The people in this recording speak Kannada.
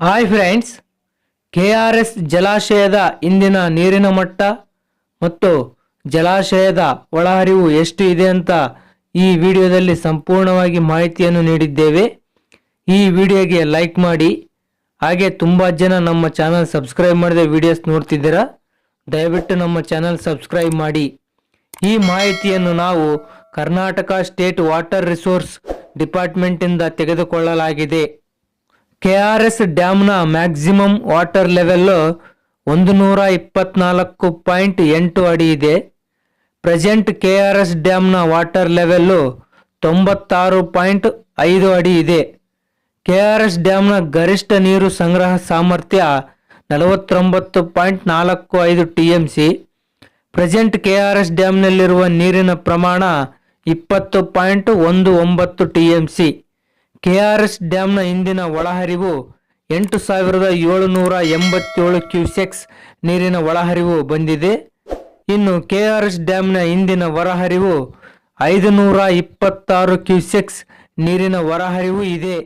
Hi friends, K R S ಜಲಾಶಯದ ಇಂದಿನ ನೀರಿನ ಮಟ್ಟ ಮತ್ತು ಜಲಾಶಯದ ಒಳಹರಿವು ಎಷ್ಟು ಇದೆ ಅಂತ ಈ ವಿಡಿಯೋದಲ್ಲಿ ಸಂಪೂರ್ಣವಾಗಿ ಮಾಹಿತಿಯನ್ನು ನೀಡಿದ್ದೇವೆ. ಈ ವಿಡಿಯೋಗೆ ಲೈಕ್ ಮಾಡಿ, ಹಾಗೆ ತುಂಬ ಜನ ನಮ್ಮ ಚಾನಲ್ ಸಬ್ಸ್ಕ್ರೈಬ್ ಮಾಡಿದ ವಿಡಿಯೋಸ್ ನೋಡ್ತಿದ್ದೀರಾ? ದಯವಿಟ್ಟು ನಮ್ಮ ಚಾನಲ್ ಸಬ್ಸ್ಕ್ರೈಬ್ ಮಾಡಿ. ಈ ಮಾಹಿತಿಯನ್ನು ನಾವು ಕರ್ನಾಟಕ ಸ್ಟೇಟ್ ವಾಟರ್ ರಿಸೋರ್ಸ್ ಡಿಪಾರ್ಟ್ಮೆಂಟಿಂದ ತೆಗೆದುಕೊಳ್ಳಲಾಗಿದೆ. ಕೆ ಆರ್ ಎಸ್ ಡ್ಯಾಮ್ನ ಮ್ಯಾಕ್ಸಿಮಮ್ ವಾಟರ್ ಲೆವೆಲ್ ಒಂದು ನೂರ ಇಪ್ಪತ್ನಾಲ್ಕು ಪಾಯಿಂಟ್ ಎಂಟು ಅಡಿ ಇದೆ. ಪ್ರೆಸೆಂಟ್ ಕೆ ಆರ್ ಎಸ್ ಡ್ಯಾಮ್ನ ವಾಟರ್ ಲೆವೆಲ್ಲು ತೊಂಬತ್ತಾರು ಪಾಯಿಂಟ್ ಐದು ಅಡಿ ಇದೆ. ಕೆ ಆರ್ ಎಸ್ ಡ್ಯಾಮ್ನ ಗರಿಷ್ಠ ನೀರು ಸಂಗ್ರಹ ಸಾಮರ್ಥ್ಯ ನಲವತ್ತೊಂಬತ್ತು ಪಾಯಿಂಟ್ ನಾಲ್ಕು ಐದು T M C. Present K R S ಡ್ಯಾಮ್ನಲ್ಲಿರುವ ನೀರಿನ ಪ್ರಮಾಣ ಇಪ್ಪತ್ತು ಪಾಯಿಂಟ್ ಒಂದು ಒಂಬತ್ತು T M C. K R S ಡ್ಯಾಮ್ನ ಇಂದಿನ ಒಳಹರಿವು ಎಂಟು ಸಾವಿರದ ಏಳುನೂರ ಎಂಬತ್ತೇಳು ಕ್ಯೂಸೆಕ್ಸ್ ನೀರಿನ ಒಳಹರಿವು ಬಂದಿದೆ. ಇನ್ನು ಕೆ ಆರ್ ಎಸ್ ಡ್ಯಾಮ್ನ ಇಂದಿನ ಹೊರಹರಿವು ಐದು ನೂರ ಇಪ್ಪತ್ತಾರು ಕ್ಯೂಸೆಕ್ಸ್ ನೀರಿನ ಹೊರಹರಿವು ಇದೆ.